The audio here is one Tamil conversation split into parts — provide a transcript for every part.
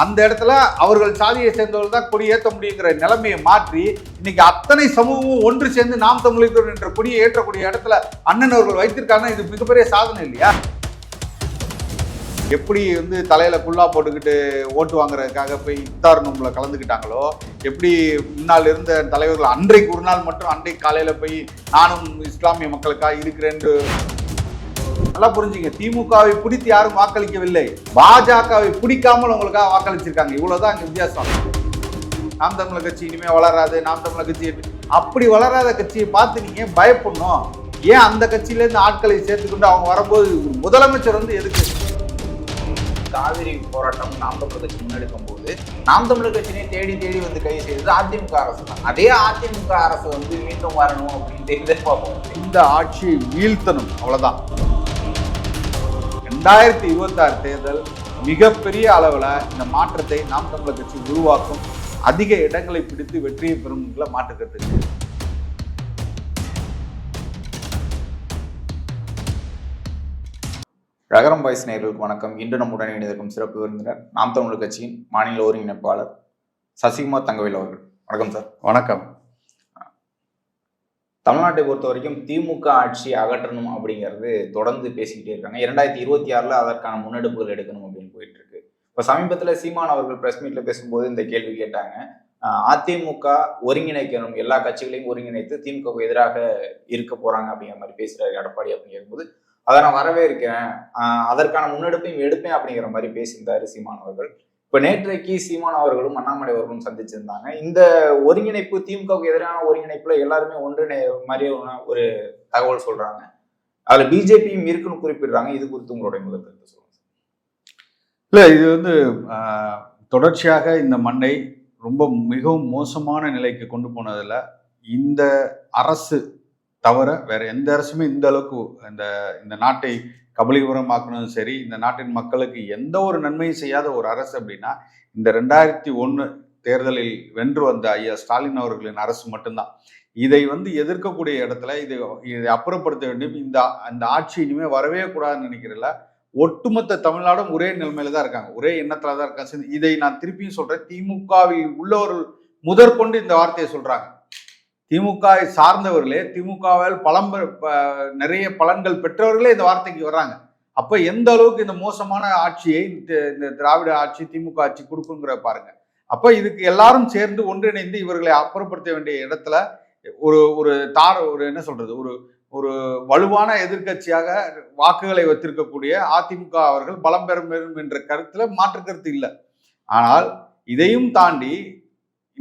அந்த இடத்துல அவர்கள் சாதியை சேர்ந்தவர்கள் தான் கொடி ஏற்ற முடியுங்கிற நிலைமையை மாற்றி இன்னைக்கு அத்தனை சமூகமும் ஒன்று சேர்ந்து நாம் தமிழர் என்ற கொடியை ஏற்றக்கூடிய இடத்துல அண்ணன் அவர்கள் வைத்திருக்காங்க இது மிகப்பெரிய சாதனை இல்லையா? எப்படி வந்து தலையில குல்லா போட்டுக்கிட்டு ஓட்டு வாங்குறதுக்காக போய் இஃப்தார் நோம்புல கலந்துக்கிட்டாங்களோ எப்படி முன்னால் இருந்த தலைவர்கள் அன்றைக்கு ஒரு நாள் மட்டும் அன்றைக்கு காலையில போய் நானும் இஸ்லாமிய மக்களுக்காக இருக்கிறேன்னு நல்லா புரிஞ்சுங்க. திமுகவை பிடித்து யாரும் வாக்களிக்கவில்லை. பாஜகவை பிடிக்காமல் உங்களுக்காக வாக்களிச்சிருக்காங்க. இவ்வளவுதான் அங்க வித்தியாசம். நாம் தமிழர் கட்சி இனிமே வளராது நாம் தமிழர் கட்சி அப்படி வளராத கட்சியை பார்த்து நீங்க பயப்படணும்? ஏன் அந்த கட்சியில இருந்து ஆட்களை சேர்த்துக்கொண்டு அவங்க வரும்போது முதலமைச்சர் வந்து எதுக்கு? காவிரி போராட்டம் நாம் தமிழர் கட்சி முன்னெடுக்கும் போது நாம் தமிழர் கட்சியை தேடி தேடி வந்து கைது செய்தது அதிமுக அரசு தான். அதே அதிமுக அரசு வந்து மீண்டும் வரணும் அப்படின்னு எதிர்பார்ப்போம். இந்த ஆட்சியை வீழ்த்தணும். அவ்வளவுதான். ரெண்டாயிரத்தி இருபத்தாறு தேர்தல் மிகப்பெரிய அளவுல இந்த மாற்றத்தை நாம் தமிழர் கட்சி உருவாக்கும் அதிக இடங்களை பிடித்து வெற்றியை பெறும் மாற்றுக்கிறது ரகரம் பாய்ஸ் நேயர்களுக்கு வணக்கம். இன்று நம்முடன் இணைந்திருக்கும் சிறப்பு விருந்தினர் நாம் தமிழர் கட்சியின் மாநில ஒருங்கிணைப்பாளர் சசிகுமார் தங்கவேல் அவர்கள். வணக்கம் சார். வணக்கம். தமிழ்நாட்டை பொறுத்த வரைக்கும் திமுக ஆட்சி அகற்றணும் அப்படிங்கிறது தொடர்ந்து பேசிக்கிட்டே இருக்காங்க. இரண்டாயிரத்தி இருபத்தி ஆறில் அதற்கான முன்னெடுப்புகள் எடுக்கணும் அப்படின்னு போயிட்டு இருக்கு இப்போ சமீபத்தில் சீமான் அவர்கள் பிரஸ் மீட்ல பேசும்போது இந்த கேள்வி கேட்டாங்க. அதிமுக ஒருங்கிணைக்கணும் எல்லா கட்சிகளையும் ஒருங்கிணைத்து திமுகவுக்கு எதிராக இருக்க போறாங்க அப்படிங்கிற மாதிரி பேசுறாரு எடப்பாடி அப்படிங்கும்போது அதை நான் வரவே இருக்கேன் அதற்கான முன்னெடுப்பையும் எடுப்பேன் அப்படிங்கிற மாதிரி பேசியிருந்தாரு சீமான் அவர்கள். இப்ப நேற்றைக்கு சீமான் அவர்களும் அண்ணாமலை அவர்களும் சந்திச்சிருந்தாங்க. இந்த ஒருங்கிணைப்பு திமுகவுக்கு எதிரான ஒருங்கிணைப்புல எல்லாருமே ஒன்றிணை மாதிரியான ஒரு தகவல் சொல்றாங்க. அதுல பிஜேபியும் இருக்குன்னு குறிப்பிடுறாங்க. இது குறித்து உங்களுடைய முதல் கருத்து சொல்லுங்க இல்ல இது வந்து தொடர்ச்சியாக இந்த மண்ணை ரொம்ப மிகவும் மோசமான நிலைக்கு கொண்டு போனதுல இந்த அரசு தவிர வேற எந்த அரசுமே இந்த அளவுக்கு இந்த இந்த நாட்டை கபலீபுரமாக்கணும் சரி இந்த நாட்டின் மக்களுக்கு எந்த ஒரு நன்மையும் செய்யாத ஒரு அரசு அப்படின்னா இந்த ரெண்டாயிரத்தி ஒன்று தேர்தலில் வென்று வந்த ஐயா ஸ்டாலின் அவர்களின் அரசு மட்டும்தான். இதை வந்து எதிர்க்கக்கூடிய இடத்துல இது இதை அப்புறப்படுத்த வேண்டும். இந்த அந்த ஆட்சி இனிமேல் வரவே கூடாதுன்னு நினைக்கிறல ஒட்டுமொத்த தமிழ்நாடும் ஒரே நிலைமையில தான் இருக்காங்க. ஒரே எண்ணத்துல தான் இருக்காங்க. சரி, இதை நான் திருப்பியும் சொல்றேன். திமுகவில் உள்ளவர்கள் முதற்கொண்டு இந்த வார்த்தையை சொல்றாங்க. திமுகவை சார்ந்தவர்களே திமுகவில் பலம் பெ- நிறைய பலன்கள் பெற்றவர்களே இந்த வார்த்தைக்கு வர்றாங்க. அப்போ எந்த அளவுக்கு இந்த மோசமான ஆட்சியை இந்த இந்த திராவிட ஆட்சி திமுக ஆட்சி கொடுக்குங்கிற பாருங்க. அப்போ இதுக்கு எல்லாரும் சேர்ந்து ஒன்றிணைந்து இவர்களை அப்புறப்படுத்த வேண்டிய இடத்துல ஒரு ஒரு தார ஒரு என்ன சொல்றது ஒரு ஒரு வலுவான எதிர்க்கட்சியாக வாக்குகளை வைத்திருக்கக்கூடிய அதிமுக அவர்கள் பலம் பெறும் என்ற கருத்துல மாற்று கருத்து இல்லை. ஆனால் இதையும் தாண்டி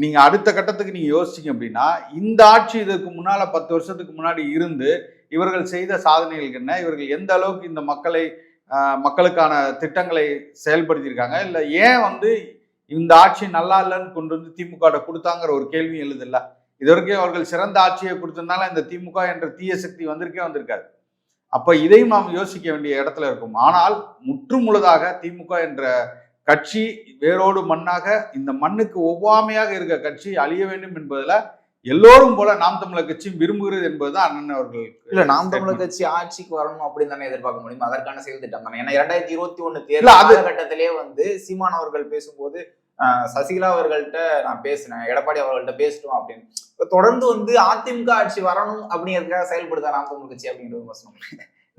நீங்கள் அடுத்த கட்டத்துக்கு நீங்கள் யோசிச்சிங்க அப்படின்னா இந்த ஆட்சி இதற்கு முன்னால் பத்து வருஷத்துக்கு முன்னாடி இருந்து இவர்கள் செய்த சாதனைகள் என்ன? இவர்கள் எந்த அளவுக்கு இந்த மக்களை மக்களுக்கான திட்டங்களை செயல்படுத்தியிருக்காங்க? இல்லை ஏன் வந்து இந்த ஆட்சி நல்லா இல்லைன்னு கொண்டு வந்து திமுக கொடுத்தாங்கிற ஒரு கேள்வி எழுதில்ல? இது வரைக்கும் அவர்கள் சிறந்த ஆட்சியை கொடுத்ததுனால இந்த திமுக என்ற தீய சக்தி வந்திருக்கே வந்திருக்காது. அப்போ இதையும் நாம் யோசிக்க வேண்டிய இடத்துல இருக்கும். ஆனால் முற்றுமுழுதாக திமுக என்ற கட்சி வேரோடு மண்ணாக இந்த மண்ணுக்கு ஒவ்வாமையாக இருக்க கட்சி அழிய வேண்டும் என்பதுல எல்லோரும் போல நாம் தமிழர் கட்சி விரும்புகிறது என்பதுதான் அண்ணன் அவர்கள் இல்ல நாம் தமிழர் கட்சி ஆட்சிக்கு வரணும் அப்படின்னு தானே எதிர்பார்க்க முடியும். அதற்கான செயல் திட்டம் தானே. ஏன்னா இரண்டாயிரத்தி இருபத்தி ஒண்ணு தேர்தல் அது- காலகட்டத்திலே வந்து சீமான் அவர்கள் பேசும்போது சசிகலா அவர்கள்ட்ட நான் பேசினேன் எடப்பாடி அவர்கள்ட்ட பேசிட்டோம் அப்படின்னு. தொடர்ந்து வந்து அதிமுக ஆட்சி வரணும் அப்படிங்கிறதுக்காக செயல்படுதா நாம் தமிழர் கட்சி அப்படிங்கிற விமர்சனம்.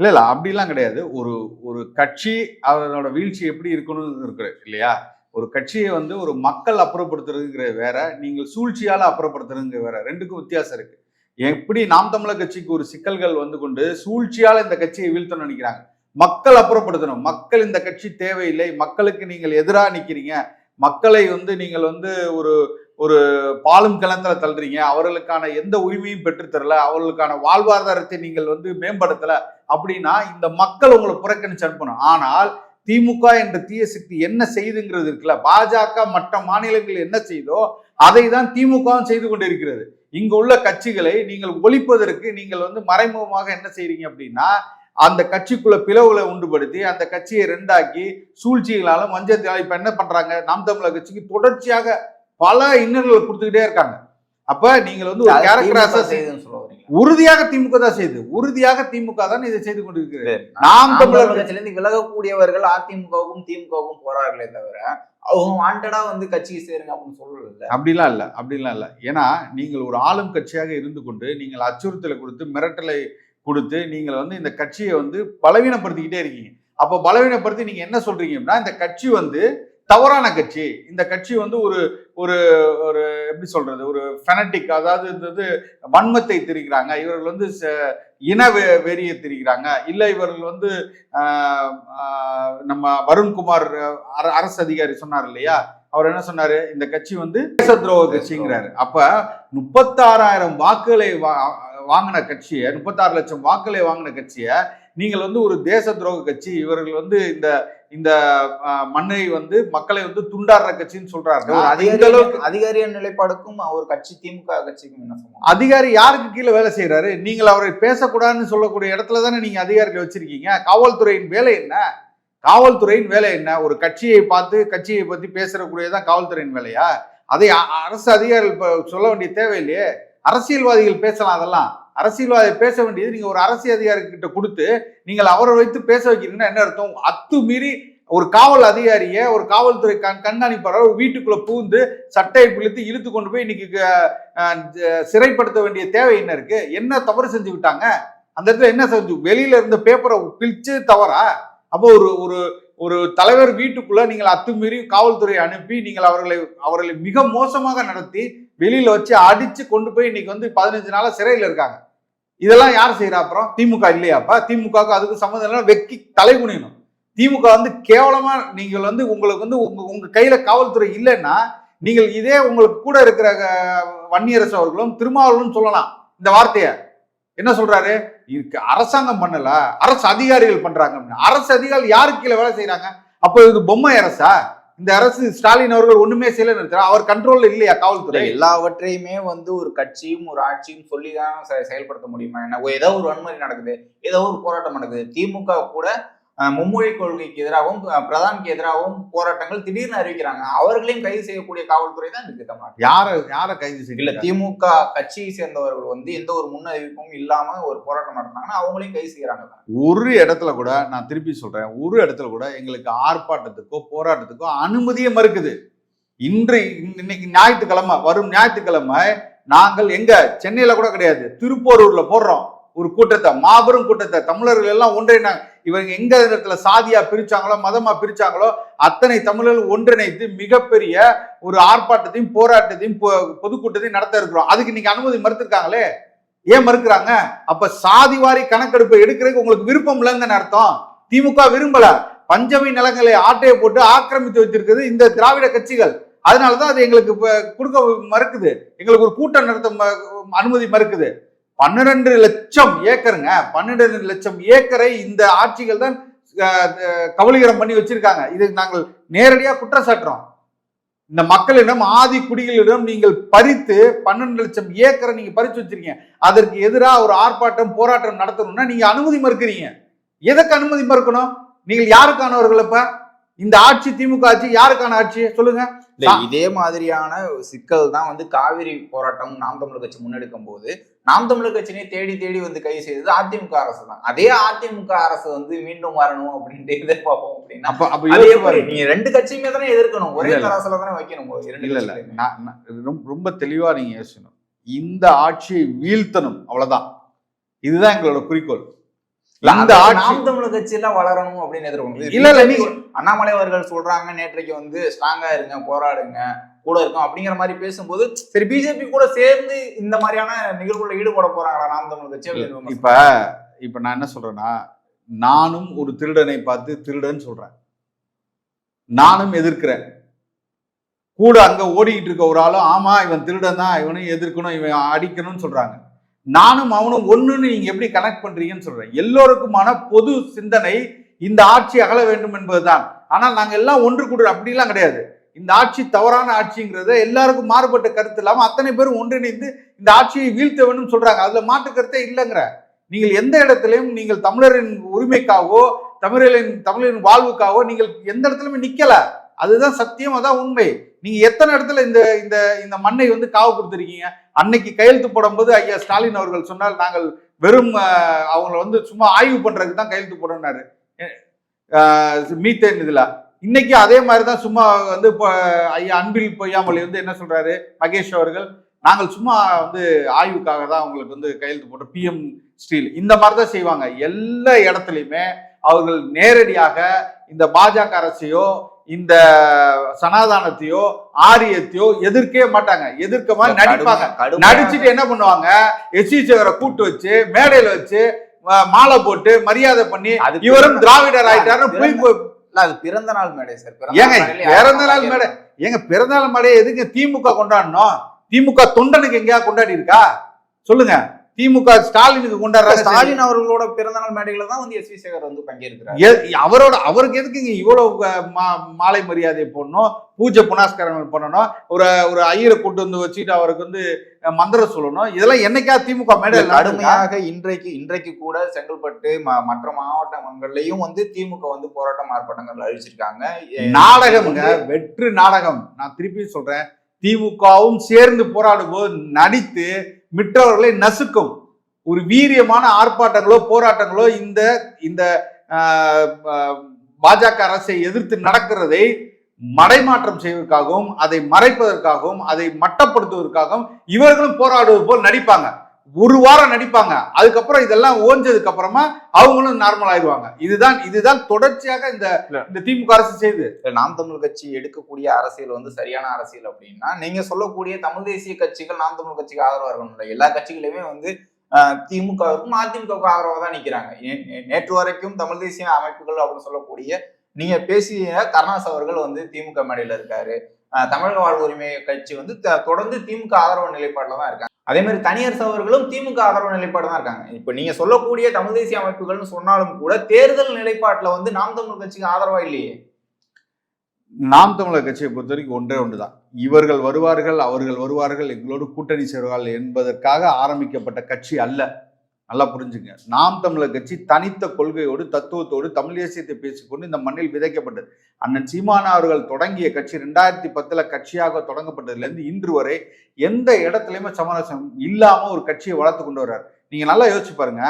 இல்லை இல்லை அப்படிலாம் கிடையாது. ஒரு ஒரு கட்சி அதனோட வீழ்ச்சி எப்படி இருக்கணும்னு இருக்கு இல்லையா? ஒரு கட்சியை வந்து ஒரு மக்கள் அப்புறப்படுத்துறதுங்கிற வேற நீங்கள் சூழ்ச்சியால் அப்புறப்படுத்துறதுங்கிற வேற ரெண்டுக்கும் வித்தியாசம் இருக்கு. எப்படி நாம் தமிழர் கட்சிக்கு ஒரு சிக்கல்கள் வந்து கொண்டு சூழ்ச்சியால் இந்த கட்சியை வீழ்த்தணும்னு நினைக்கிறாங்க? மக்கள் அப்புறப்படுத்தணும். மக்கள் இந்த கட்சி தேவையில்லை. மக்களுக்கு நீங்கள் எதிராக நிற்கிறீங்க மக்களை வந்து நீங்கள் வந்து ஒரு ஒரு பாலும் கிளந்தில் தள்ளுறீங்க. அவர்களுக்கான எந்த உரிமையும் பெற்றுத்தரல அவர்களுக்கான வாழ்வாதாரத்தை நீங்கள் வந்து மேம்படுத்தலை அப்படின்னா இந்த மக்கள் உங்களை புறக்கணிச்சு அனுப்பணும். ஆனால் திமுக என்ற தீய சக்தி என்ன செய்துங்கிறது இருக்குல்ல. பாஜக மற்ற மாநிலங்கள் என்ன செய்தோ அதை தான் திமுகவும் செய்து கொண்டிருக்கிறது. இங்கு உள்ள கட்சிகளை நீங்கள் ஒழிப்பதற்கு நீங்கள் வந்து மறைமுகமாக என்ன செய்றீங்க அப்படின்னா அந்த கட்சிக்குள்ள பிளவுகளை உண்டுபடுத்தி அந்த கட்சியை ரெண்டாக்கி சூழ்ச்சிகளாலும் வஞ்சத்தாலும் இப்ப என்ன பண்றாங்க? நாம் தமிழர் கட்சிக்கு தொடர்ச்சியாக பல இன்னல்களை கொடுத்துக்கிட்டே இருக்காங்க. அப்ப நீங்கள் வந்து ஒரு கேரக்டர் திமுக அசஸ் செய்யுதுன்னு உறுதியாக திமுக தான் செய்யுது உறுதியாக திமுக தான் இதை செய்து கொண்டிருக்கிறது. நாம் தமிழர் தமிழர் கட்சியிலிருந்து விலகக்கூடியவர்கள் அதிமுகவுக்கும் திமுகவுக்கும் போறார்களே தவிர அவங்க வாண்டடா வந்து கட்சிக்கு சேருங்க அப்படின்னு சொல்லல. அப்படிலாம் இல்லை. அப்படிலாம் இல்லை. ஏன்னா நீங்கள் ஒரு ஆளும் கட்சியாக இருந்து கொண்டு நீங்கள் அச்சுறுத்தலை கொடுத்து மிரட்டலை கொடுத்து நீங்கள் வந்து இந்த கட்சியை வந்து பலவீனப்படுத்திக்கிட்டே இருக்கீங்க. அப்போ பலவீனப்படுத்தி நீங்க என்ன சொல்றீங்க அப்படின்னா இந்த கட்சி வந்து தவறான கட்சி. இந்த கட்சி வந்து ஒரு ஒரு ஒரு எப்படி சொல்றது ஒரு ஃபெனட்டிக் அதாவது இந்த இது வன்மத்தை திரிக்கிறாங்க இவர்கள் வந்து ச- இன வெ- வெறியை திரிக்கிறாங்க இல்லை இவர்கள் வந்து நம்ம வருண்குமார் அர- அரசு அதிகாரி சொன்னார் இல்லையா? அவர் என்ன சொன்னாரு? இந்த கட்சி வந்து தேச துரோக கட்சிங்கிறாரு. அப்ப முப்பத்தாறாயிரம் வாக்குகளை வா- வாங்கின கட்சியை முப்பத்தாறு லட்சம் வாக்குகளை வாங்கின கட்சியை நீங்கள் வந்து ஒரு தேச துரோக கட்சி. இவர்கள் வந்து இந்த இந்த மண்ணை வந்து மக்களை வந்து துண்டாடுற கட்சின்னு சொல்றாரு. அளவுக்கு அதிகாரிய நிலைப்பாடுக்கும் ஒரு கட்சி திமுக கட்சிக்கும் என்ன சொல்லுவாங்க அதிகாரி யாருக்கு கீழே வேலை செய்யறாரு நீங்கள் அவரை பேசக்கூடாதுன்னு சொல்லக்கூடிய இடத்துல தானே நீங்க அதிகாரிகள் வச்சிருக்கீங்க. காவல்துறையின் வேலை என்ன? காவல்துறையின் வேலை என்ன? ஒரு கட்சியை பார்த்து கட்சியை பத்தி பேசக்கூடியதான் காவல்துறையின் வேலையா? அதை அரசு அதிகாரிகள் சொல்ல வேண்டிய தேவையில்லையே. அரசியல்வாதிகள் பேசலாம் அதெல்லாம். அரசியல்வாதி பேச வேண்டியது நீங்கள் ஒரு அரசியல் அதிகாரிகிட்ட கொடுத்து நீங்கள் அவரை வைத்து பேச வைக்கிறீங்கன்னா என்ன அர்த்தம்? அத்துமீறி ஒரு காவல் அதிகாரிய ஒரு காவல்துறை கண் கண்காணிப்பாளர் ஒரு வீட்டுக்குள்ள பூந்து சட்டையை பிழித்து இழுத்து கொண்டு போய் இன்னைக்கு சிறைப்படுத்த வேண்டிய தேவை என்ன இருக்கு? என்ன தவறு செஞ்சு விட்டாங்க? அந்த இடத்துல என்ன செஞ்சு வெளியில இருந்த பேப்பரை பிழிச்சு தவறா? அப்போ ஒரு ஒரு ஒரு தலைவர் வீட்டுக்குள்ள நீங்கள் அத்துமீறி காவல்துறை அனுப்பி நீங்கள் அவர்களை அவர்களை மிக மோசமாக நடத்தி வெளியில வச்சு அடிச்சு கொண்டு போய் இன்னைக்கு வந்து பதினஞ்சு நாளா சிறையில் இருக்காங்க. இதெல்லாம் யார் செய்யறா அப்புறம்? திமுக இல்லையாப்பா? திமுகவுக்கு அதுக்கு சம்மந்தம் இல்லை வெக்கி தலை குனியணும். திமுக வந்து கேவலமா நீங்கள் வந்து உங்களுக்கு வந்து உங்க உங்க கையில காவல்துறை இல்லைன்னா நீங்கள் இதே உங்களுக்கு கூட இருக்கிற வன்னியரசு அவர்களும் திருமாவளவனும் சொல்லலாம் இந்த வார்த்தையை. என்ன சொல்றாரு? அரசாங்கம் பண்ணல. அரசு அதிகாரிகள் பண்றாங்க அரசு அதிகாரிகள் யாருக்கு கீழே வேலை செய்யறாங்க அப்போ இது பொம்மை அரசா? இந்த அரசு ஸ்டாலின் அவர்கள் ஒண்ணுமே செய்யல நிறுத்துறா அவர் கண்ட்ரோல்ல இல்லையா காவல்துறை? எல்லாவற்றையுமே வந்து ஒரு கட்சியும் ஒரு ஆட்சியும் சொல்லிதான் செ- செயல்படுத்த முடியுமா? என்ன ஏதோ ஒரு வன்முறை நடக்குது ஏதோ ஒரு போராட்டம் நடக்குது. திமுக கூட மும்மொழி கொள்கைக்கு எதிராகவும் பிரதானுக்கு எதிராகவும் போராட்டங்கள் திடீர்னு அறிவிக்கிறாங்க. அவர்களையும் கைது செய்யக்கூடிய காவல்துறை தான் இருக்கு தமிழ்நாட்டில் யார யார கைது இல்ல செய்யல திமுக கட்சியை சேர்ந்தவர்கள் வந்து எந்த ஒரு முன்னறிவிப்பும் இல்லாம ஒரு போராட்டம் நடத்துனாங்கன்னா அவங்களையும் கைது செய்யறாங்க. ஒரு இடத்துல கூட நான் திருப்பி சொல்றேன் ஒரு இடத்துல கூட எங்களுக்கு ஆர்ப்பாட்டத்துக்கோ போராட்டத்துக்கோ அனுமதியே மறுக்குது. இன்று இன்னைக்கு ஞாயிற்றுக்கிழமை வரும் ஞாயிற்றுக்கிழமை நாங்கள் எங்க? சென்னையில கூட கிடையாது. திருப்போரூர்ல போடுறோம். ஒரு கூட்டத்தை மாபெரும் கூட்டத்தை தமிழர்கள் எல்லாம் ஒன்றினாங்க இவங்க எங்க இடத்துல சாதியா பிரிச்சாங்களோ மதமா பிரிச்சாங்களோ அத்தனை தமிழர்கள் ஒன்றிணைத்து மிகப்பெரிய ஒரு ஆர்ப்பாட்டத்தையும் போராட்டத்தையும் பொதுக்கூட்டத்தையும் நடத்த இருக்கிறோம். அதுக்கு இன்னைக்கு அனுமதி மறுத்திருக்காங்களே? ஏன் மறுக்கிறாங்க? அப்ப சாதிவாரி கணக்கெடுப்பு எடுக்கிறதுக்கு உங்களுக்கு விருப்பம் இல்லைங்கன்னு அர்த்தம். திமுக விரும்பல. பஞ்சமி நிலங்களை ஆட்டையை போட்டு ஆக்கிரமித்து வச்சிருக்கிறது இந்த திராவிட கட்சிகள். அதனாலதான் அது எங்களுக்கு கொடுக்க மறுக்குது. எங்களுக்கு ஒரு கூட்டம் நடத்த ம- அனுமதி மறுக்குது. பன்னிரண்டு லட்சம் ஏக்கருங்க. பன்னிரண்டு லட்சம் ஏக்கரை இந்த ஆட்சிகள் தான் கவலீகரம் கபலீகரம் பண்ணி வச்சிருக்காங்க. இது நாங்கள் நேரடியாக குற்றச்சாட்டுறோம். இந்த மக்களிடம் ஆதி குடிகளிடம் நீங்கள் பறித்து பன்னெண்டு லட்சம் ஏக்கரை நீங்க பறிச்சு வச்சிருக்கீங்க. அதற்கு எதிராக ஒரு ஆர்ப்பாட்டம் போராட்டம் நடத்தணும்னா நீங்க அனுமதி மறுக்கிறீங்க. எதுக்கு அனுமதி மறுக்கணும்? நீங்கள் யாருக்கானவர்கள் இப்ப இந்த ஆட்சி திமுக ஆட்சி யாருக்கான ஆட்சி? சொல்லுங்க. இதே மாதிரியான சிக்கல் தான் வந்து காவிரி போராட்டம் நாம் தமிழர் கட்சி முன்னெடுக்கும் போது நாம் தமிழர் கட்சியை தேடி தேடி வந்து கைது செய்தது அதிமுக அரசு தான். அதே அதிமுக அரசு வந்து மீண்டும் வரணும் அப்படின்ட்டு எதிர்பார்ப்போம் அப்படின்னா அப்ப அது? பாருங்க. நீங்க ரெண்டு கட்சியுமே தானே எதிர்க்கணும். ஒரே. தராசுல தானே வைக்கணும். இல்ல இல்ல. ரொம்ப- தெளிவா நீங்க யோசிக்கணும். இந்த ஆட்சியை வீழ்த்தணும். அவ்வளவுதான். இதுதான் எங்களோட குறிக்கோள். இந்த நாம் தமிழர் கட்சி எல்லாம் வளரணும் அப்படின்னு எதிர்க்கணும் இல்ல, இல்ல, நீங்க- அண்ணாமலை அவர்கள் சொல்றாங்க நேற்றைக்கு வந்து ஸ்ட்ராங்கா இருங்க போராடுங்க கூட இருக்கும் அப்படிங்கிற மாதிரி பேசும்போது சரி பிஜேபி கூட சேர்ந்து இந்த மாதிரியான நிகழ்வுல ஈடுபட போறாங்களா நாம் தமிழர் கட்சி இப்ப இப்ப நான் என்ன சொல்றேன்னா நானும் ஒரு திருடனை பார்த்து திருடன் சொல்றேன். நானும் எதிர்க்கிறேன். கூட அங்க ஓடிக்கிட்டு இருக்க ஒரு ஆளும் ஆமா இவன் திருடன் தான் இவனையும் எதிர்க்கணும் இவன் அடிக்கணும்னு சொல்றாங்க. நானும் அவனும் ஒன்றுன்னு நீங்கள் எப்படி கனெக்ட் பண்ணுறீங்கன்னு சொல்கிறேன் எல்லோருக்குமான பொது சிந்தனை இந்த ஆட்சி அகல வேண்டும் என்பதுதான். ஆனால் நாங்கள் எல்லாம் ஒன்று கூடுறோம் அப்படிலாம் கிடையாது. இந்த ஆட்சி தவறான ஆட்சிங்கிறத எல்லாருக்கும் மாறுபட்ட கருத்து இல்லாமல் அத்தனை பேரும் ஒன்றிணைந்து இந்த ஆட்சியை வீழ்த்த வேண்டும் சொல்கிறாங்க அதில் மாற்று கருத்தே இல்லைங்கிற. நீங்கள் எந்த இடத்துலையும் நீங்கள் தமிழரின் உரிமைக்காகவோ தமிழரின் தமிழரின் வாழ்வுக்காகவோ நீங்கள் எந்த இடத்துலையுமே நிற்கலை அதுதான் சத்தியம் அதான் உண்மை. நீங்க எத்தனை இடத்துல இந்த இந்த இந்த மண்ணை வந்து காவு கொடுத்துருக்கீங்க? அன்னைக்கு கையெழுத்து போடும்போது ஐயா ஸ்டாலின் அவர்கள் சொன்னால் நாங்கள் வெறும் அவங்கள வந்து சும்மா ஆய்வு பண்றதுக்கு தான் கையெழுத்து போடனாரு மீத்தேன் இதுல. இன்னைக்கு அதே மாதிரி தான் சும்மா வந்து இப்போ ஐயா அன்பில் பொய்யாமொழி வந்து என்ன சொல்றாரு? மகேஷ் அவர்கள் நாங்கள் சும்மா வந்து ஆய்வுக்காக தான் அவங்களுக்கு வந்து கையெழுத்து போட்டோம் பிஎம் ஸ்டீல் இந்த மாதிரி தான் செய்வாங்க. எல்லா இடத்துலையுமே அவர்கள் நேரடியாக இந்த பாஜக அரசையோ இந்த சனாதானத்தையோ ஆரியத்தையோ எதிர்க்கவே மாட்டாங்க. எதிர்க்க மாதிரி நடிப்பாங்க. நடிச்சுட்டு என்ன பண்ணுவாங்க? எஸ் சேகரை கூட்டு வச்சு மேடையில வச்சு மாலை போட்டு மரியாதை பண்ணி இவரும் பிறந்த- திராவிடர் இல்ல, அது பிறந்த நாள் மேடை சார் பிறந்த ஏங்க, நாள் பிறந்த நாள் மேடை. ஏங்க பிறந்தநாள் மழையை எதுக்கு திமுக கொண்டாடணும்? திமுக தொண்டனுக்கு எங்கேயா கொண்டாடி இருக்கா? சொல்லுங்க. திமுக ஸ்டாலினுக்கு கொண்டாடுறாங்க. சரி. ஸ்டாலின் அவர்களோட பிறந்த நாள் மேடையில தான் வந்து எஸ் வி சேகர் வந்து பங்கேற்கிறார். அவரோட அவருக்கு எதுக்குங்க இவ்வளவு மாலை மரியாதை போடணும்? பூஜை புனஸ்காரங்கள் பண்ணணும்? ஒரு ஒரு ஐயரை கூட்டு வந்து வச்சுட்டு அவருக்கு வந்து மந்திரம் சொல்லணும்? இதெல்லாம் என்னைக்கா திமுக மேடை கடுமையாக இன்றைக்கு இன்றைக்கு கூட செங்கல்பட்டு மற்ற மாவட்டங்கள்லயும் வந்து திமுக வந்து போராட்டம் ஆர்ப்பாட்டங்கள் அழிச்சிருக்காங்க. நாடகம்ங்க வெற்று நாடகம். நான் திருப்பி சொல்றேன். திமுகவும் சேர்ந்து போராடும் போது நடித்து மிற்றவர்களை நசுக்கும். ஒரு வீரியமான ஆர்ப்பாட்டங்களோ போராட்டங்களோ இந்த இந்த பாஜக அரசை எதிர்த்து நடக்கிறதை மடைமாற்றம் செய்வதற்காகவும் அதை மறைப்பதற்காகவும் அதை மட்டப்படுத்துவதற்காகவும் இவர்களும் போராடுவது போல் நடிப்பாங்க. ஒரு வாரம் நடிப்பாங்க. அதுக்கப்புறம் இதெல்லாம் ஓஞ்சதுக்கு அப்புறமா அவங்களும் நார்மல் ஆயிடுவாங்க. இதுதான் இதுதான் தொடர்ச்சியாக இந்த இந்த திமுக அரசு செய்யுது நாம் தமிழ் கட்சி எடுக்கக்கூடிய அரசியல் வந்து சரியான அரசியல் அப்படின்னா நீங்க சொல்லக்கூடிய தமிழ் தேசிய கட்சிகள் நாம் தமிழ் கட்சிக்கு ஆதரவா இருக்கணும். எல்லா கட்சிகளுமே வந்து திமுகவுக்கும் அதிமுகவுக்கும் ஆதரவா தான் நிக்கிறாங்க. நே- நே- நேற்று வரைக்கும் தமிழ் தேசிய அமைப்புகள் அப்படின்னு சொல்லக்கூடிய நீங்க பேசிய கருணாஸ் அவர்கள் வந்து திமுக மேடையில இருக்காரு. தமிழக வாழ்வு உரிமை கட்சி வந்து தொடர்ந்து திமுக ஆதரவு நிலைப்பாடுல தான் இருக்காங்க. அதே மாதிரி தனியார் சவர்களும் திமுக ஆதரவு நிலைப்பாடு தான் இருக்காங்க. இப்போ நீங்கள் சொல்லக்கூடிய தமிழ் தேசிய அமைப்புகள்னு சொன்னாலும் கூட தேர்தல் நிலைப்பாட்டில் வந்து நாம் தமிழ் கட்சிக்கு ஆதரவா இல்லையே? நாம் தமிழர் கட்சியை பொறுத்த வரைக்கும் ஒன்றே ஒன்று தான் இவர்கள் வருவார்கள் அவர்கள் வருவார்கள் எங்களோடு கூட்டணி சேர்வார்கள் என்பதற்காக ஆரம்பிக்கப்பட்ட கட்சி அல்ல. நல்லா புரிஞ்சுங்க. நாம் தமிழர் கட்சி தனித்த கொள்கையோடு தத்துவத்தோடு தமிழ் தேசியத்தை பேசிக்கொண்டு இந்த மண்ணில் விதைக்கப்பட்டது. அண்ணன் சீமானா அவர்கள் தொடங்கிய கட்சி ரெண்டாயிரத்தி பத்தில் கட்சியாக தொடங்கப்பட்டதுலேருந்து இன்று வரை எந்த இடத்துலையுமே சமரசம் இல்லாமல் ஒரு கட்சியை வளர்த்து கொண்டு வர்றார். நீங்கள் நல்லா யோசிச்சு பாருங்க.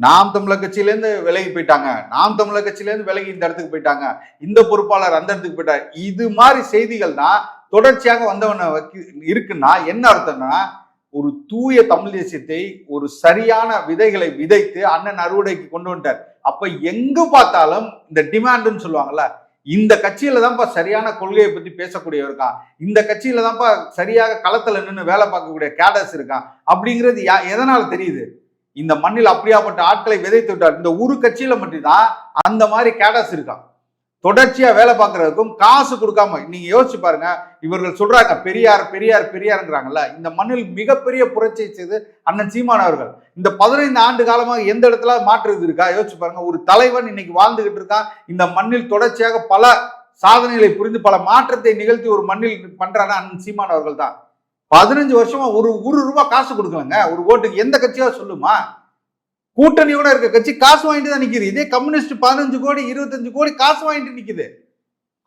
நாம் தமிழர் கட்சியிலேருந்து விலகி போயிட்டாங்க. நாம் தமிழர் கட்சியிலேருந்து விலகி இந்த இடத்துக்கு போயிட்டாங்க. இந்த பொறுப்பாளர் அந்த இடத்துக்கு போயிட்டார். இது மாதிரி செய்திகள் தான் தொடர்ச்சியாக வந்தவன இருக்குன்னா என்ன அர்த்தம்னா ஒரு தூய தமிழ் தேசியத்தை ஒரு சரியான விதைகளை விதைத்து அண்ணன் அறுவடைக்கு கொண்டு வந்துட்டார். அப்ப எங்க பார்த்தாலும் இந்த டிமாண்டுன்னு சொல்லுவாங்கல்ல இந்த கட்சியில தான்ப்பா சரியான கொள்கையை பத்தி பேசக்கூடியவர் இருக்கான் இந்த கட்சியில தான்ப்பா சரியாக களத்துல நின்று வேலை பார்க்கக்கூடிய கேடர்ஸ் இருக்கான் அப்படிங்கிறது யா- எதனால தெரியுது? இந்த மண்ணில் அப்படியாப்பட்ட ஆட்களை விதைத்து விட்டார். இந்த ஒரு கட்சியில மட்டும்தான் அந்த மாதிரி கேடர்ஸ் இருக்கான் தொடர்ச்சியா வேலை பார்க்கறதுக்கும் காசு கொடுக்காம நீங்க யோசிச்சு பாருங்க இவர்கள் சொல்றாங்க பெரியார் பெரியார் பெரியாருங்கிறாங்கல்ல இந்த மண்ணில் மிகப்பெரிய புரட்சியை செய்து அண்ணன் சீமான் அவர்கள். இந்த பதினைந்து ஆண்டு காலமாக எந்த இடத்துல மாற்றுறது இருக்கா? யோசிச்சு பாருங்க ஒரு தலைவன் இன்னைக்கு வாழ்ந்துகிட்டு இருக்கான் இந்த மண்ணில் தொடர்ச்சியாக பல சாதனைகளை புரிந்து பல மாற்றத்தை நிகழ்த்தி ஒரு மண்ணில் பண்றாங்க அண்ணன் சீமான் அவர்கள் தான். பதினஞ்சு வருஷமா ஒரு ஒரு ரூபாய் காசு கொடுக்கலங்க ஒரு ஓட்டுக்கு எந்த கட்சியா சொல்லுமா? கூட்டணியோட இருக்க கட்சி காசு வாங்கிட்டு தான் நிக்குது. இதே கம்யூனிஸ்ட் பதினஞ்சு கோடி இருபத்தஞ்சு கோடி காசு வாங்கிட்டு நிக்குது.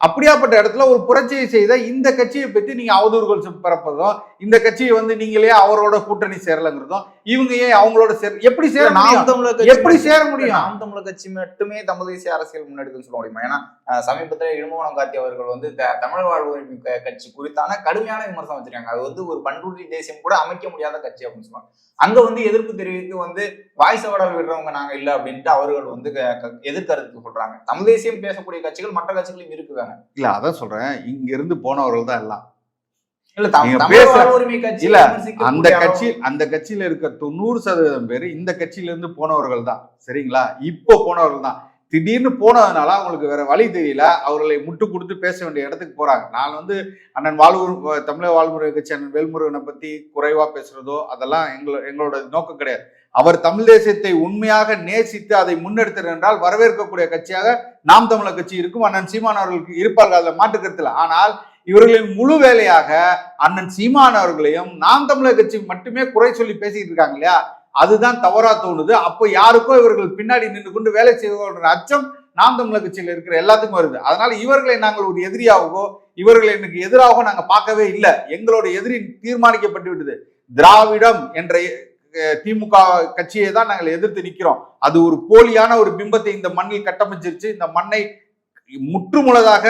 அப்படியாப்பட்ட இடத்துல ஒரு புரட்சியை செய்த இந்த கட்சியை பத்தி நீங்க அவதூறுகள் பரப்பதும் இந்த கட்சியை வந்து நீங்களே அவரோட கூட்டணி சேரலங்கிறதும் இவங்க ஏன் அவங்களோட சேர எப்படி சேர நாம் தமிழர் எப்படி சேர முடியும்? நாம் தமிழர் கட்சி மட்டுமே தமிழ் தேசிய அரசியல் முன்னெடுக்குன்னு சொல்ல முடியுமா? ஏன்னா சமீபத்துல இடும்பவனம் கார்த்தி அவர்கள் வந்து தமிழ் வாழ்வு உரிமை கட்சி குறித்தான கடுமையான விமர்சனம் வச்சிருக்காங்க. அது வந்து ஒரு பண்ருட்டி தேசியம் கூட அமைக்க முடியாத கட்சி அப்படின்னு சொல்லுவாங்க. அங்க வந்து எதிர்ப்பு தெரிவித்து வந்து வாய்ஸ் அவடால் விடுறவங்க நாங்க இல்ல அப்படின்ட்டு அவர்கள் வந்து எதிர்கருத்து சொல்றாங்க. தமிழ் தேசியம் பேசக்கூடிய கட்சிகள் மற்ற கட்சிகளும் இருக்குதாங்க இல்ல அதான் சொல்றேன். இங்க இருந்து போனவர்கள் தான் எல்லாம். இல்ல அந்த கட்சி அந்த கட்சியில இருக்க தொண்ணூறு சதவீதம் பேர் இந்த கட்சியில இருந்து போனவர்கள் தான். சரிங்களா? இப்போ போனவர்கள் தான். திடீர்னு போனதுனால அவங்களுக்கு வேற வழி தெரியல. அவர்களை முட்டு கொடுத்து பேச வேண்டிய இடத்துக்கு போறாங்க. நான் வந்து அண்ணன் வாழ்வு தமிழக வாழ்முறை கட்சி அண்ணன் வேல்முருகனை பத்தி குறைவா பேசுறதோ அதெல்லாம் எங்களோ எங்களோட நோக்கம் கிடையாது. அவர் தமிழ் தேசியத்தை உண்மையாக நேசித்து அதை முன்னெடுத்தார் என்றால் வரவேற்கக்கூடிய கட்சியாக நாம் தமிழர் கட்சி இருக்கும் அண்ணன் சீமான் அவர்களுக்கு இருப்பார்கள். அதில் மாற்றுக்கருத்தில் ஆனால் இவர்களின் முழு வேலையாக அண்ணன் சீமான் அவர்களையும் நாம் தமிழர் கட்சி மட்டுமே குறை சொல்லி பேசிட்டு இருக்காங்க இல்லையா? அதுதான் தவறா தோணுது. அப்போ யாருக்கோ இவர்கள் பின்னாடி நின்று கொண்டு வேலை செய்வோன்ற அச்சம் நாம் தமிழக கட்சியில் இருக்கிற எல்லாத்துக்கும் வருது. அதனால இவர்களை நாங்கள் ஒரு எதிரியாகவோ இவர்களை எனக்கு எதிராகவோ நாங்கள் பார்க்கவே இல்லை. எங்களோட எதிரி தீர்மானிக்கப்பட்டு விட்டது. திராவிடம் என்ற திமுக கட்சியை தான் நாங்கள் எதிர்த்து நிற்கிறோம் அது ஒரு போலியான ஒரு பிம்பத்தை இந்த மண்ணில் கட்டமைச்சிருச்சு. இந்த மண்ணை முற்றுமுழுதாக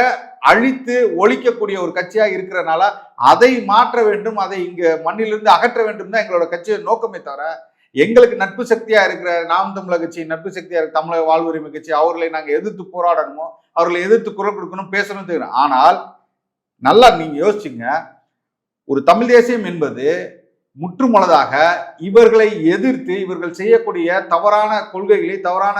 அழித்து ஒழிக்கக்கூடிய ஒரு கட்சியா இருக்கிறனால அதை மாற்ற வேண்டும் அதை இங்க மண்ணிலிருந்து அகற்ற வேண்டும் தான் எங்களோட கட்சியை நோக்கமே தவிர எங்களுக்கு நட்பு சக்தியாக இருக்கிற நாம் தமிழக கட்சி நட்பு சக்தியாக இருக்கிற தமிழக வாழ்வுரிமை கட்சி அவர்களை நாங்கள் எதிர்த்து போராடணுமோ அவர்களை எதிர்த்து குரல் கொடுக்கணும் பேசணும் தெரியும். ஆனால் நல்லா நீங்க யோசிச்சுங்க. ஒரு தமிழ் தேசியம் என்பது முற்றுமுழுதாக இவர்களை எதிர்த்து இவர்கள் செய்யக்கூடிய தவறான கொள்கைகளை தவறான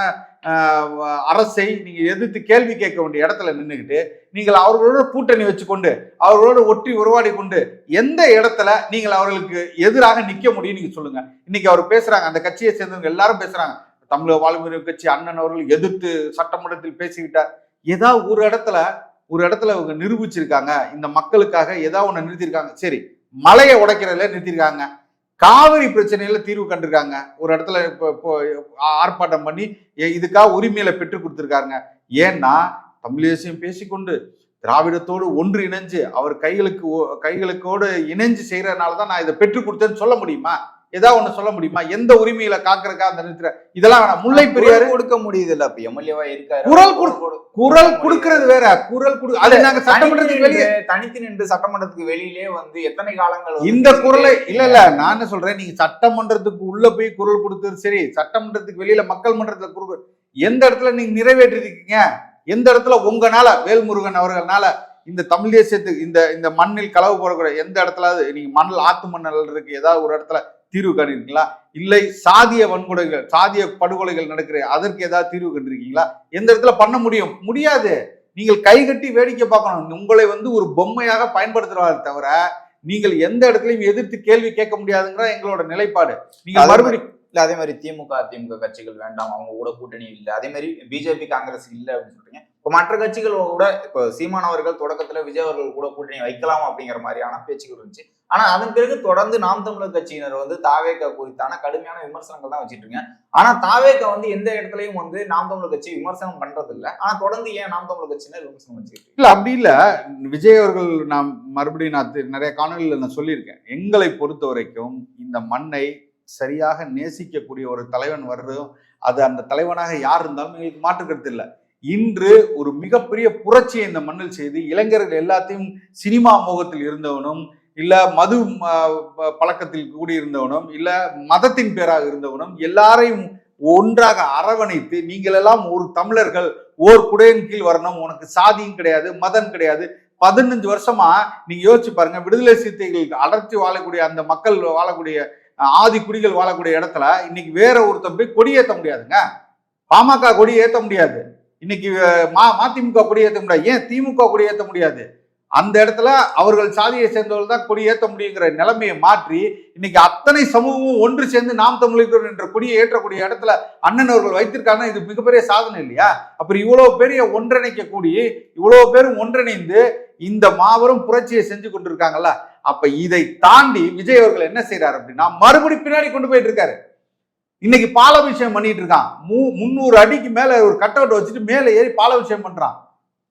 அரசை நீங்கள் எதிர்த்து கேள்வி கேட்க வேண்டிய இடத்துல நின்றுக்கிட்டு நீங்கள் அவர்களோட கூட்டணி வச்சுக்கொண்டு அவர்களோட ஒற்றி உருவாடி கொண்டு எந்த இடத்துல நீங்கள் அவர்களுக்கு எதிராக நிற்க முடியும் நீங்கள் சொல்லுங்கள் இன்னைக்கு அவர் பேசுகிறாங்க அந்த கட்சியை சேர்ந்தவங்க எல்லாரும் பேசுகிறாங்க தமிழக வாழ்வுரிமை கட்சி அண்ணன் அவர்கள் எதிர்த்து சட்டமன்றத்தில் பேசிக்கிட்டார் ஏதாவது ஒரு இடத்துல ஒரு இடத்துல அவங்க நிரூபிச்சிருக்காங்க. இந்த மக்களுக்காக ஏதாவது ஒன்று நிறுத்தியிருக்காங்க. சரி மலையை உடைக்கிறதுல நிறுத்தியிருக்காங்க. காவிரி பிரச்சனையில தீர்வு கண்டிருக்காங்க. ஒரு இடத்துல இப்போ ஆர்ப்பாட்டம் பண்ணி எ- இதுக்காக உரிமையில பெற்று கொடுத்துருக்காருங்க. ஏன்னா தமிழேசியம் பேசிக்கொண்டு திராவிடத்தோடு ஒன்று இணைஞ்சு அவர் கைகளுக்கு கைகளுக்கோடு இணைஞ்சு செய்யறதுனால தான் நான் இதை பெற்று கொடுத்தேன்னு சொல்ல முடியுமா? ஏதாவது ஒண்ணு சொல்ல முடியுமா? எந்த உரிமையில காக்கிறக்கா அந்த நிறுத்துற இதெல்லாம் வேணாம். முல்லை பெரியாறு குரல் கொடுக்க முடியுது இல்ல இப்ப எம்எல்ஏவா இருக்காரு. குரல் குரல் கொடுக்கறது வேற. குரல் கொடு அது நாங்க சட்டமன்றத்துக்கு வெளியே தனித்து நின்று சட்டமன்றத்துக்கு வெளியிலே வந்து எத்தனை காலங்கள் இந்த குரலை இல்ல இல்ல நான் என்ன சொல்றேன் நீங்க சட்டமன்றத்துக்கு உள்ள போய் குரல் கொடுத்தது சரி சட்டமன்றத்துக்கு வெளியில மக்கள் மன்றத்துல குரல் எந்த இடத்துல நீங்க நிறைவேற்றிருக்கீங்க? எந்த இடத்துல உங்கனால வேல்முருகன் அவர்களால இந்த தமிழ் தேசியத்துக்கு இந்த இந்த மண்ணில் களவு போடக்கூடிய எந்த இடத்துல நீங்க மண்ணில் ஆத்து மண்ணல் இருக்கு ஏதாவது ஒரு இடத்துல தீர்வு கண்டிருக்கீங்களா? இல்லை சாதிய வன்கொடுகள் சாதிய படுகொலைகள் நடக்கிற அதற்கு ஏதாவது தீர்வு கண்டிருக்கீங்களா? எந்த இடத்துல பண்ண முடியும்? முடியாது. நீங்கள் கைகட்டி வேடிக்கை பார்க்கணும். உங்களை வந்து ஒரு பொம்மையாக பயன்படுத்துறாரு தவிர நீங்கள் எந்த இடத்துலையும் எதிர்த்து கேள்வி கேட்க முடியாதுங்கிற எங்களோட நிலைப்பாடு. நீங்க மறுபடியும் இல்ல அதே மாதிரி திமுக அதிமுக கட்சிகள் வேண்டாம். அவங்க கூட கூட்டணி இல்ல. அதே மாதிரி பிஜேபி காங்கிரஸ் இல்ல அப்படின்னு சொல்றீங்க. இப்போ மற்ற கட்சிகள் கூட இப்போ சீமான் அவர்கள் தொடக்கத்தில் விஜய் அவர்கள் கூட கூட்டணி வைக்கலாம் அப்படிங்கிற மாதிரியான பேச்சுகள் இருந்துச்சு. ஆனால் அதன் பிறகு தொடர்ந்து நாம் தமிழர் கட்சியினர் வந்து தாவேக்கா குறித்தான கடுமையான விமர்சனங்கள் தான் வச்சுட்டு இருக்காங்க. ஆனால் தாவேக்கா வந்து எந்த இடத்துலையும் வந்து நாம் தமிழர் கட்சி விமர்சனம் பண்றது இல்லை ஆனால் தொடர்ந்து ஏன் நாம் தமிழர் கட்சியினர் விமர்சனம் வச்சுக்கிட்டு இல்லை அப்படி இல்லை. விஜய் அவர்கள் நான் மறுபடியும் நான் நிறைய காணொலியில் நான் சொல்லியிருக்கேன். எங்களை பொறுத்த வரைக்கும் இந்த மண்ணை சரியாக நேசிக்கக்கூடிய ஒரு தலைவன் வர்றதும் அது அந்த தலைவனாக யார் இருந்தாலும் எங்களுக்கு மாற்றுக்கிறது இல்லை. இன்று ஒரு மிகப்பெரிய புரட்சியை இந்த மண்ணில் செய்து இளைஞர்கள் எல்லாத்தையும் சினிமா மோகத்தில் இருந்தவனும் இல்ல மது பழக்கத்தில் கூடியிருந்தவனும் இல்லை இல்ல மதத்தின் பேராக இருந்தவனும் எல்லாரையும் ஒன்றாக அரவணைத்து நீங்கள் எல்லாம் ஒரு தமிழர்கள் ஓர் குடையின் கீழ் வரணும் உனக்கு சாதியும் கிடையாது மதம் கிடையாது. பதினஞ்சு வருஷமா நீங்க யோசிச்சு பாருங்க விடுதலை சிறுத்தைகள் அடர்த்தி வாழக்கூடிய அந்த மக்கள் வாழக்கூடிய ஆதி குடிகள் வாழக்கூடிய இடத்துல இன்னைக்கு வேற ஒருத்தன் போய் கொடி ஏற்ற முடியாதுங்க. பாமக கொடி ஏற்ற முடியாது. இன்னைக்கு மா மதிமுக கொடியேற்ற முடியாது. ஏன் திமுக கொடியேற்ற முடியாது? அந்த இடத்துல அவர்கள் சாதியை சேர்ந்தவர்கள் தான் கொடி முடியுங்கிற நிலைமையை மாற்றி இன்னைக்கு அத்தனை சமூகமும் ஒன்று சேர்ந்து நாம் தமிழர்கள் என்ற கொடியை ஏற்றக்கூடிய இடத்துல அண்ணன் அவர்கள் வைத்திருக்காங்க இது மிகப்பெரிய சாதனை இல்லையா? அப்புறம் இவ்வளவு பெரிய ஒன்றிணைக்க கூடி இவ்வளவு பேரும் ஒன்றிணைந்து இந்த மாபெரும் புரட்சியை செஞ்சு கொண்டிருக்காங்கல்ல? அப்ப இதை தாண்டி விஜய் அவர்கள் என்ன செய்யறாரு அப்படின்னா மறுபடி பின்னாடி கொண்டு போயிட்டு இருக்காரு. இன்னைக்கு பாலாபிஷேகம் பண்ணிட்டு இருக்கான். மூ முந்நூறு அடிக்கு மேல ஒரு கட் அவுட் வச்சுட்டு மேல ஏறி பாலாபிஷேகம் பண்றான்.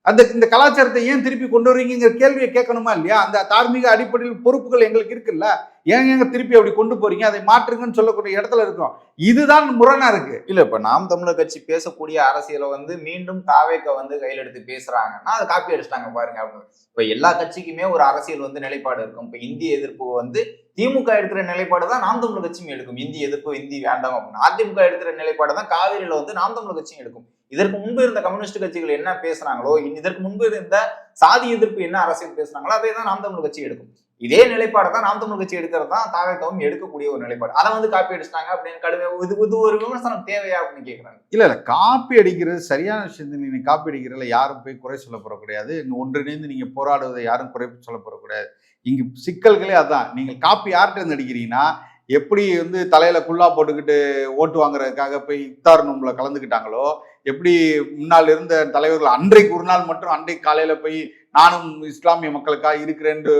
அந்த இந்த கலாச்சாரத்தை ஏன் திருப்பி கொண்டு வரீங்கிற கேள்வியை கேட்கணுமா இல்லையா? அந்த தார்மீக அடிப்படையில் பொறுப்புகள் எங்களுக்கு இருக்குல்ல? ஏன் ஏங்க திருப்பி அப்படி கொண்டு போறீங்க? அதை மாற்றுங்கன்னு சொல்லக்கூடிய இடத்துல இருக்கும் இதுதான் முரணா இருக்கு. இல்ல இப்ப நாம் தமிழர் கட்சி பேசக்கூடிய அரசியலை வந்து மீண்டும் தாவேக்க வந்து கையில் எடுத்து பேசுறாங்கன்னா அதை காப்பி அடிச்சிட்டாங்க பாருங்க. அவங்க இப்ப எல்லா கட்சிக்குமே ஒரு அரசியல் வந்து நிலைப்பாடு இருக்கும். இப்ப இந்திய எதிர்ப்பு வந்து திமுக எடுக்கிற நிலைப்பாடு தான் நாம் தமிழ் கட்சியும் எடுக்கும். இந்தி எதிர்ப்பு இந்தி வேண்டாம் அப்படின்னு. அதிமுக எடுக்கிற நிலைப்பாடு தான் காவிரியில வந்து நாம் தமிழ் கட்சியும் எடுக்கும். இதற்கு முன்பு இருந்த கம்யூனிஸ்ட் கட்சிகள் என்ன பேசுறாங்களோ இதற்கு முன்பு இருந்த சாதி எதிர்ப்பு என்ன அரசியல் பேசுறாங்களோ அதே தான் நாம் தமிழ் கட்சி எடுக்கும். இதே நிலைப்பாடை தான் நாம் தமிழ் கட்சி எடுக்கிறது தான் தாவேக்கவும் எடுக்கக்கூடிய ஒரு நிலைப்பாடு. அதை வந்து காப்பி அடிச்சிட்டாங்க அப்படின்னு கடுமையா இது இது ஒரு விமர்சனம் தேவையா அப்படின்னு கேக்குறாங்க. இல்ல இல்ல. காப்பி அடிக்கிறது சரியான விஷயத்தை நீங்க காப்பி அடிக்கிறதுல யாரும் போய் குறை சொல்ல போற கிடையாது ஒன்றிணைந்து நீங்க போராடுவதை யாரும் குறை சொல்ல போற கிடையாது இங்கு சிக்கல்களே அதான். நீங்கள் காப்பி யார்கிட்ட இருந்து அடிக்கிறீங்கன்னா எப்படி வந்து தலையில குல்லா போட்டுக்கிட்டு ஓட்டு வாங்குறதுக்காக போய் இஃப்தார் நோம்புல கலந்துக்கிட்டாங்களோ எப்படி முன்னால் இருந்த தலைவர்கள் அன்றைக்கு ஒரு நாள் மட்டும் அன்றைக்கு காலையில போய் நானும் இஸ்லாமிய மக்களுக்காக இருக்கிறேன்னு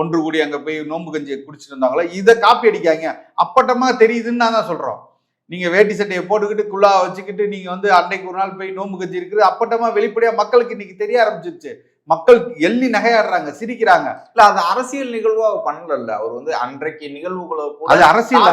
ஒன்று கூடி அங்கே போய் நோன்பு கஞ்சியை குடிச்சிட்டு இருந்தாங்களோ இதை காப்பி அடிக்காங்க அப்பட்டமா தெரியுதுன்னு நான் தான் சொல்றோம். நீங்க வேட்டி சட்டையை போட்டுக்கிட்டு குள்ளா வச்சுக்கிட்டு நீங்க வந்து அன்னைக்கு ஒரு நாள் போய் நோம்பு கஞ்சி இருக்குது. அப்பட்டமா வெளிப்படையா மக்களுக்கு இன்னைக்கு தெரிய ஆரம்பிச்சிருச்சு. மக்கள் எள்ளி நகையாடுறாங்க சிரிக்கிறாங்க. இல்ல அது அரசியல் நிகழ்வா பண்ணல அவர் வந்து அன்றைக்கு நிகழ்வுகளை அது அரசியல்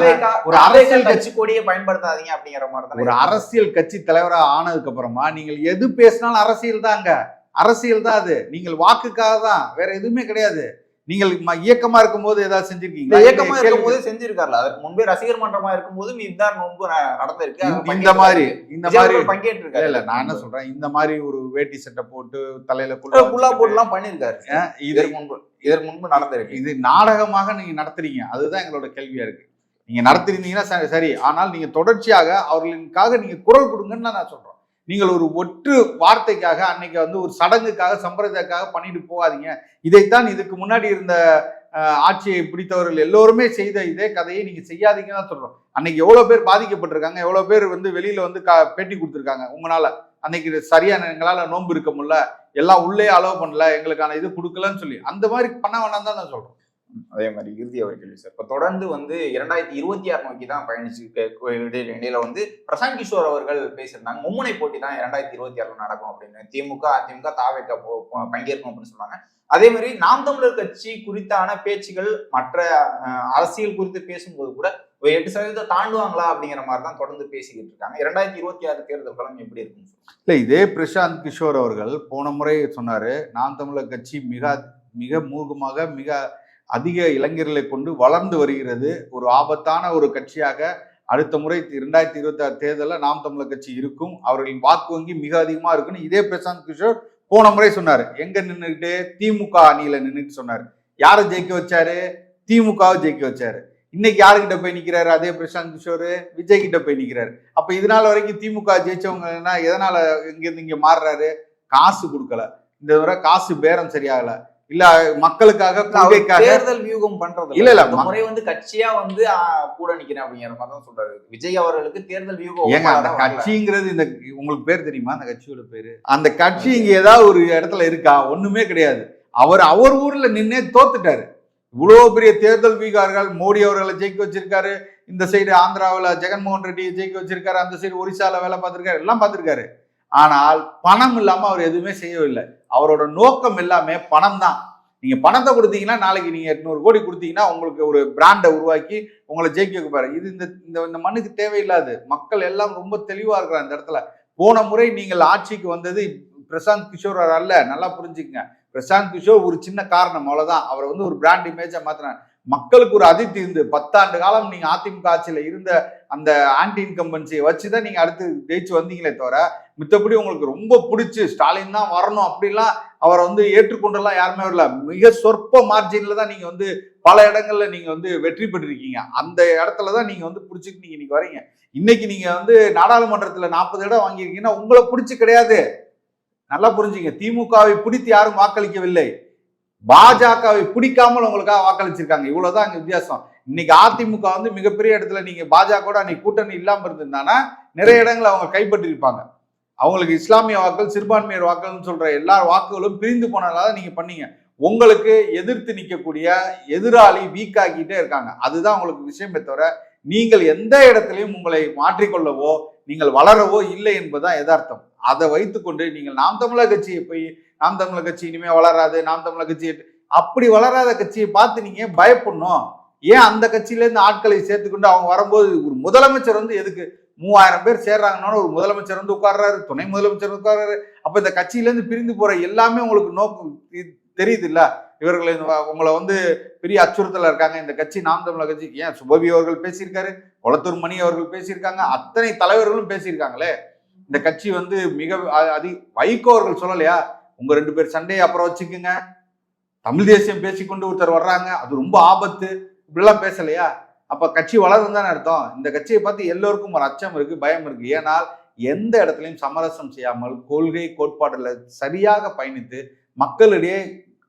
ஒரு அரசியல் கட்சி கொடியை பயன்படுத்தாதீங்க அப்படிங்கிற மாதிரி தானே ஒரு அரசியல் கட்சி தலைவரா ஆனதுக்கு அப்புறமா நீங்கள் எது பேசினாலும் அரசியல் தாங்க. அரசியல் தான் அது. நீங்கள் வாக்குக்காக தான். வேற எதுவுமே கிடையாது. நீங்கள் இயக்கமா இருக்கும்போது ஏதாவது இந்த செஞ்சிருக்கீங்களா இயக்கமா கேள்வி- இருக்கும் போது செஞ்சிருக்காருல. அதற்கு முன்பே ரசிகர் மன்றமா இருக்கும் போதும் இதுதான் நோன்பு ந- நடந்திருக்கு. இந்த- மாதிரி இந்த மாதிரி பங்கேற்றிருக்காரு. இல்ல இல்ல நான் என்ன சொல்றேன் இந்த மாதிரி ஒரு வேட்டி சட்டை போட்டு தலையில குல்லா குள்ள குல்லா போட்டுலாம் பண்ணிருக்காரு இது இதற்கு முன்பு இதற்கு முன்பு நடந்திருக்கு. இது நாடகமாக நீங்க நடத்துறீங்க. அதுதான் எங்களோட கேள்வியா இருக்கு. நீங்க நடத்திருந்தீங்கன்னா சரி- ஆனால் நீங்க தொடர்ச்சியாக அவர்களுக்காக நீங்க குரல் கொடுங்கன்னு நான் சொல்றேன் நீங்கள் ஒரு ஒற்று வார்த்தைக்காக அன்னைக்கு வந்து ஒரு சடங்குக்காக சம்பிரதாயக்காக பண்ணிட்டு போகாதீங்க. இதைத்தான் இதுக்கு முன்னாடி இருந்த ஆட்சியை பிடித்தவர்கள் எல்லோருமே செய்த இதே கதையை நீங்கள் செய்யாதீங்கன்னு தான் சொல்கிறோம் அன்னைக்கு எவ்வளோ பேர் பாதிக்கப்பட்டிருக்காங்க எவ்வளோ பேர் வந்து வெளியில் வந்து கா- பேட்டி கொடுத்துருக்காங்க. உங்களால் அன்னைக்கு சரியான எங்களால் நோன்பு இருக்க முடியல எல்லாம் உள்ளே அலோவ் பண்ணல எங்களுக்கான இது கொடுக்கலன்னு சொல்லி அந்த மாதிரி பண்ண வேணாம் தான் நான் சொல்கிறோம் அதே மாதிரி இறுதி அவர் கேள்வி சார். இப்போ தொடர்ந்து வந்து இரண்டாயிரத்தி இருபத்தி ஆறு நோக்கி தான் பயணிச்சு இடையில வந்து பிரசாந்த் கிஷோர் அவர்கள் பேசியிருந்தாங்க. மும்முனை போட்டி தான் இரண்டாயிரத்தி இருபத்தி ஆறுல நடக்கும் அப்படின்னு. திமுக அதிமுக தாவேக்க பங்கேற்கும் அப்படின்னு சொன்னாங்க. அதே மாதிரி நாம் தமிழர் கட்சி குறித்தான பேச்சுகள் மற்ற அரசியல் குறித்து பேசும்போது கூட ஒரு எட்டு சதவீதம் தாண்டுவாங்களா அப்படிங்கிற மாதிரி தான் தொடர்ந்து பேசிக்கிட்டு இருக்காங்க. இரண்டாயிரத்தி இருபத்தி ஆறு தேர்தல் களம் எப்படி இருக்கும் இல்லை இதே பிரசாந்த் கிஷோர் அவர்கள் போன முறை சொன்னாரு நாம் தமிழர் கட்சி மிக மிக மூகமாக மிக அதிக இளைஞர்களை கொண்டு வளர்ந்து வருகிறது. ஒரு ஆபத்தான ஒரு கட்சியாக அடுத்த முறை இரண்டாயிரத்தி இருபத்தி ஆறு தேர்தலில் நாம் தமிழர் கட்சி இருக்கும். அவர்களின் வாக்கு வங்கி மிக அதிகமாக இருக்குன்னு இதே பிரசாந்த் கிஷோர் போன முறை சொன்னார். எங்க நின்றுக்கிட்டு திமுக அணியில நின்றுட்டு சொன்னார். யாரை ஜெயிக்க வச்சாரு? திமுகவை ஜெயிக்க வச்சாரு. இன்னைக்கு யாருக்கிட்ட போய் நிற்கிறாரு அதே பிரசாந்த் கிஷோர் விஜய் கிட்ட போய் நிற்கிறாரு அப்ப இதனால வரைக்கும் திமுக ஜெயிச்சவங்கன்னா எதனால இங்கேருந்து இங்கே இங்க மாறுறாரு? காசு கொடுக்கல. இந்த தடவை காசு பேரம் சரியாகல. இல்ல மக்களுக்காக கொள்கைக்காக. தேர்தல் வியூகம் பண்றது இல்ல, இல்ல, முறை வந்து கட்சியா வந்து கூட நிக்கிறேன் அப்படிங்கிற மாதிரி தான் சொல்றாரு. விஜய் அவர்களுக்கு தேர்தல் வியூகம் ஏங்க அந்த. கட்சிங்கிறது இந்த உங்களுக்கு பேர் தெரியுமா? அந்த கட்சியோட பேரு? அந்த கட்சி இங்க ஏதாவது ஒரு இடத்துல இருக்கா? ஒண்ணுமே கிடையாது. அவர் அவர் ஊர்ல நின்னே தோத்துட்டாரு. இவ்வளவு பெரிய தேர்தல் வீகார்கள் மோடி அவர்களை ஜெயிக்க வச்சிருக்காரு. இந்த சைடு ஆந்திராவில் ஜெகன்மோகன் ரெட்டியை ஜெயிக்க வச்சிருக்காரு. அந்த சைடு ஒரிசால வேலை பார்த்திருக்காரு. எல்லாம் பார்த்திருக்காரு. ஆனால் பணம் இல்லாமல் அவர் எதுவுமே செய்யவில்லை. அவரோட நோக்கம் எல்லாமே பணம் தான் நீங்கள் பணத்தை கொடுத்தீங்கன்னா நாளைக்கு நீங்கள் எட்நூறு கோடி கொடுத்தீங்கன்னா உங்களுக்கு ஒரு பிராண்டை உருவாக்கி உங்களை ஜெயிக்க வைப்பாரு. இது இந்த இந்த இந்த மண்ணுக்கு தேவையில்லாது. மக்கள் எல்லாம் ரொம்ப தெளிவாக இருக்கிறாங்க இந்த இடத்துல. போன முறை நீங்கள் ஆட்சிக்கு வந்தது பிரசாந்த் கிஷோர் அல்ல. நல்லா புரிஞ்சுக்கங்க. பிரசாந்த் கிஷோர் ஒரு சின்ன காரணம். அவ்வளோதான் அவரை வந்து ஒரு பிராண்ட் இமேஜாக மாத்தினார். மக்களுக்கு ஒரு அதி தீர்ந்து பத்தாண்டு காலம் நீங்க அதிமுக ஆட்சியில இருந்த அந்த ஆன்டி இன்கம்பன்சியை வச்சுதான் நீங்க அடுத்து ஜெயிச்சு வந்தீங்களே தவிர மித்தபடி உங்களுக்கு ரொம்ப பிடிச்சி ஸ்டாலின் தான் வரணும் அப்படிலாம் அவரை வந்து ஏற்றுக்கொண்டெல்லாம் யாருமே வரல. மிக சொற்ப மார்ஜின்ல தான் நீங்க வந்து பல இடங்கள்ல நீங்க வந்து வெற்றி பெற்றிருக்கீங்க. அந்த இடத்துல தான் நீங்க வந்து பிடிச்சிட்டு நீங்க இன்னைக்கு வரீங்க. இன்னைக்கு நீங்க வந்து நாடாளுமன்றத்துல நாற்பது இடம் வாங்கியிருக்கீங்கன்னா உங்களை பிடிச்சி கிடையாது. நல்லா புரிஞ்சுங்க. திமுகவை பிடித்து யாரும் வாக்களிக்கவில்லை. பாஜகவை பிடிக்காமல் உங்களுக்காக வாக்களிச்சிருக்காங்க. இவ்வளவுதான் அங்க வித்தியாசம். இன்னைக்கு அதிமுக வந்து மிகப்பெரிய இடத்துல நீங்க பாஜக அன்னைக்கு கூட்டணி இல்லாம இருந்திருந்தானா? நிறைய இடங்களை அவங்க கைப்பற்றிருப்பாங்க அவங்களுக்கு இஸ்லாமிய வாக்கள் சிறுபான்மையர் வாக்கள்னு சொல்ற எல்லா வாக்குகளும் பிரிந்து போனதால நீங்க பண்ணீங்க. உங்களுக்கு எதிர்த்து நிற்கக்கூடிய எதிராளி வீக் ஆக்கிட்டே இருக்காங்க. அதுதான் உங்களுக்கு விஷயமே தவிர நீங்கள் எந்த இடத்துலையும் உங்களை மாற்றிக்கொள்ளவோ நீங்கள் வளரவோ இல்லை என்பதுதான் யதார்த்தம். அதை வைத்துக்கொண்டு நீங்கள் நாம் தமிழர் கட்சியை போய் நாம் தமிழர் கட்சி இனிமே வளராது நாம் தமிழர் கட்சி அப்படி வளராத கட்சியை பார்த்து நீங்க ஏன் பயப்படணும்? ஏன் அந்த கட்சியிலேருந்து ஆட்களை சேர்த்துக்கொண்டு அவங்க வரும்போது ஒரு முதலமைச்சர் வந்து எதுக்கு? மூவாயிரம் பேர் சேர்றாங்கன்னா ஒரு முதலமைச்சர் வந்து உட்கார்றாரு துணை முதலமைச்சர் உட்கார்றாரு. அப்ப இந்த கட்சியிலேருந்து பிரிந்து போற எல்லாமே உங்களுக்கு நோக்கம் தெரியுது இல்ல இவர்கள் உங்களை வந்து பெரிய அச்சுறுத்தல இருக்காங்க. இந்த கட்சி நாம் தமிழர் கட்சி ஏன் சுபவி அவர்கள் பேசியிருக்காரு? கொளத்தூர் மணி அவர்கள் பேசியிருக்காங்க அத்தனை தலைவர்களும் பேசியிருக்காங்களே. இந்த கட்சி வந்து மிக அதி வைகோ அவர்கள் சொல்லலையா? உங்க ரெண்டு பேர் சண்டையை அப்புறம் வச்சுக்குங்க. தமிழ் தேசியம் பேசிக்கொண்டு ஒருத்தர் வர்றாங்க அது ரொம்ப ஆபத்து. இப்படிலாம் பேசலையா? அப்ப கட்சி வளரும் தானே அர்த்தம். இந்த கட்சியை பார்த்து எல்லோருக்கும் ஒரு அச்சம் இருக்கு பயம் இருக்கு. ஏனால் எந்த இடத்துலையும் சமரசம் செய்யாமல் கொள்கை கோட்பாடுல சரியாக பயணித்து மக்களிடையே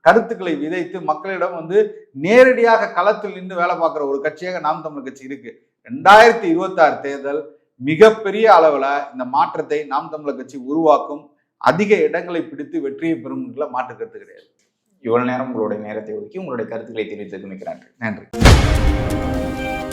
கருத்துக்களை விதைத்து மக்களிடம் வந்து நேரடியாக களத்தில் நின்று வேலை பார்க்குற ஒரு கட்சியாக நாம் தமிழ் கட்சி இருக்கு. ரெண்டாயிரத்தி இருபத்தாறு தேர்தல் மிகப்பெரிய அளவில் இந்த மாற்றத்தை நாம் தமிழர் கட்சி உருவாக்கும் அதிக இடங்களை பிடித்து வெற்றியை பெறும் மாற்று கருத்து கிடையாது. இவ்வளவு நேரம் உங்களுடைய நேரத்தை ஒதுக்கி உங்களுடைய கருத்துக்களை தெரிவித்ததுக்கு மிக்க நன்றி. நன்றி.